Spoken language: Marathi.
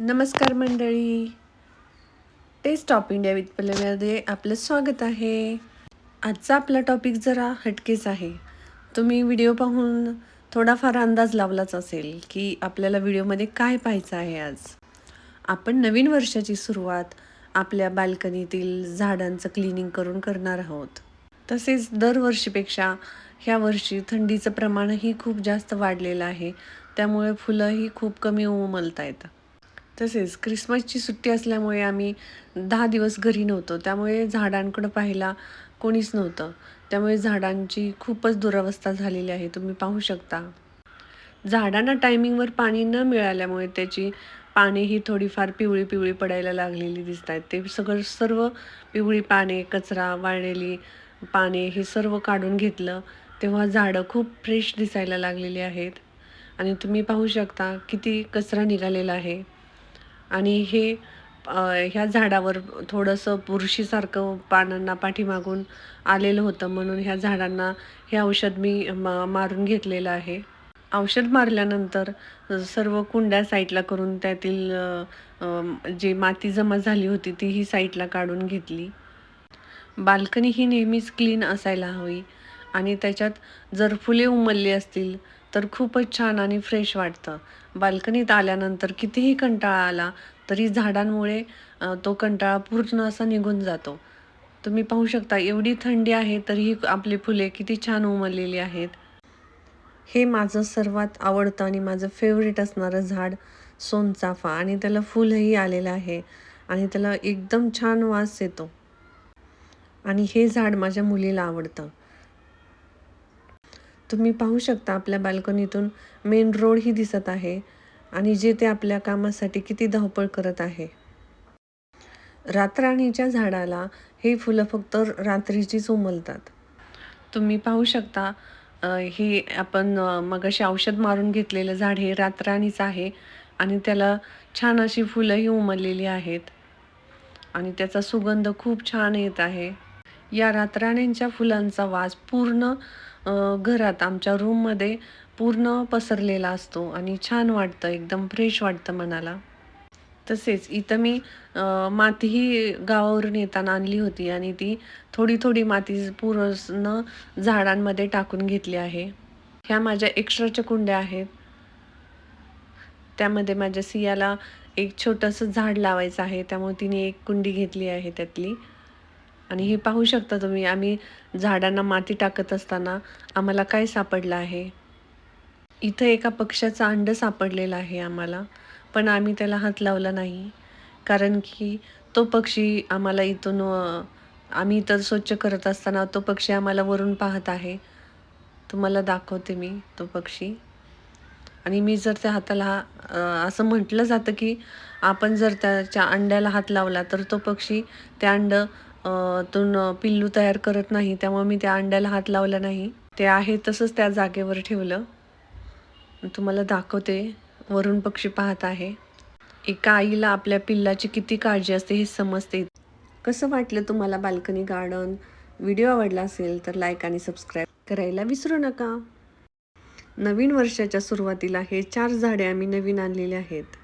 नमस्कार मंडळी. टेस्ट ऑफ इंडिया विथ पल्लव्यामध्ये आपलं स्वागत आहे. आजचा आपला टॉपिक जरा हटकेच आहे. तुम्ही व्हिडिओ पाहून थोडाफार अंदाज लावलाच असेल की आपल्याला व्हिडिओमध्ये काय पाहायचं आहे आज. आपण नवीन वर्षाची सुरुवात आपल्या बाल्कनीतील झाडांचं क्लिनिंग करून करणार आहोत. तसेच दरवर्षीपेक्षा ह्या वर्षी थंडीचं प्रमाणही खूप जास्त वाढलेलं आहे. त्यामुळे फुलंही खूप कमी उमलत आहेत तसेच क्रिसमसची सुट्टी असल्यामुळे आम्ही दहा दिवस घरी नव्हतो. त्यामुळे झाडांकडं पाहायला कोणीच नव्हतं. त्यामुळे झाडांची खूपच दुरावस्था झालेली आहे. तुम्ही पाहू शकता. झाडांना टायमिंगवर पाणी न मिळाल्यामुळे त्याची पाने ही थोडीफार पिवळी पिवळी पडायला लागलेली दिसत आहेत ते सगळं सर्व पिवळी पाने कचरा वाळलेली पाने हे सर्व काढून घेतलं तेव्हा झाडं खूप फ्रेश दिसायला लागलेली आहेत. आणि तुम्ही पाहू शकता किती कचरा निघालेला आहे. आणि हे ह्या झाडावर थोडंसं बुरशीसारखं पानांना पाठीमागून आलेलं होतं. म्हणून ह्या झाडांना हे औषध मी मा मारून घेतलेलं आहे. औषध मारल्यानंतर सर्व कुंड्या साईडला करून त्यातील जी माती जमा झाली होती ती ही साईडला काढून घेतली. बाल्कनी ही नेहमीच क्लीन असायला हवी. आणि त्याच्यात जर फुले उमलली असतील तर खूपच छान आणि फ्रेश वाटतं. बाल्कनीत आल्यानंतर कितीही कंटाळा आला तरी झाडांमुळे तो कंटाळा पूर्ण असा निघून जातो. तुम्ही पाहू शकता एवढी थंडी आहे तरीही आपली फुले किती छान उमललेली आहेत. हे माझं सर्वात आवडतं आणि माझं फेवरेट असणारं झाड सोनचाफा आणि त्याला फुलही आलेलं आहे आणि त्याला एकदम छान वास येतो. आणि हे झाड माझ्या मुलीला आवडतं. तुम्ही पाहू शकता आपल्या बाल्कनीतून मेन रोडही दिसत आहे आणि जे ते आपल्या कामासाठी किती धावपळ करत आहे. रातराणीच्या झाडाला हे फुलं फक्त रात्रीचीच उमलतात. तुम्ही पाहू शकता हे आपण मगाशी औषध मारून घेतलेलं झाड हे रातराणीचं आहे आणि त्याला छान अशी फुलंही उमललेली आहेत. आणि त्याचा सुगंध खूप छान येत आहे. या रातराण्यांच्या फुलांचा वास पूर्ण घरात आमच्या रूममध्ये पूर्ण पसरलेला असतो आणि छान वाटतं एकदम फ्रेश वाटतं मनाला. तसेच इथं मी मातीही गावावरून येताना आणली होती आणि ती थोडी थोडी माती पूर्ण झाडांमध्ये टाकून घेतली आहे. ह्या माझ्या एक्स्ट्राच्या कुंड्या आहेत. त्यामध्ये माझ्या सियाला एक छोटंसं झाड लावायचं आहे त्यामुळे तिने एक कुंडी घेतली आहे त्यातली. आणि हे पाहू शकता तुम्ही आम्ही झाडांना माती टाकत असताना आम्हाला काय सापडलं आहे? इथं एका पक्षाचं अंड सापडलेलं आहे आम्हाला पण आम्ही त्याला हात लावला नाही. कारण की तो पक्षी आम्हाला इथून आम्ही इथं स्वच्छ करत असताना तो पक्षी आम्हाला वरून पाहत आहे. तुम्हाला दाखवते मी तो पक्षी. आणि मी जर त्या हाताला असं म्हटलं जातं की आपण जर त्याच्या अंड्याला हात लावला तर तो पक्षी त्या अंड अ, तून पिल्लू तयार करत नाही त्यामुळे मी त्या अंड्याला हात लावला नाही. ते आहे तसंच त्या जागेवर ठेवलं. तुम्हाला दाखवते वरून पक्षी पाहत आहे. एका आईला आपल्या पिल्लाची किती काळजी असते हे समजते. कसं वाटलं तुम्हाला बाल्कनी गार्डन? व्हिडिओ आवडला असेल तर लाईक आणि सबस्क्राईब करायला विसरू नका. नवीन वर्षाच्या सुरुवातीला हे चार झाडे आम्ही नवीन आणलेले आहेत.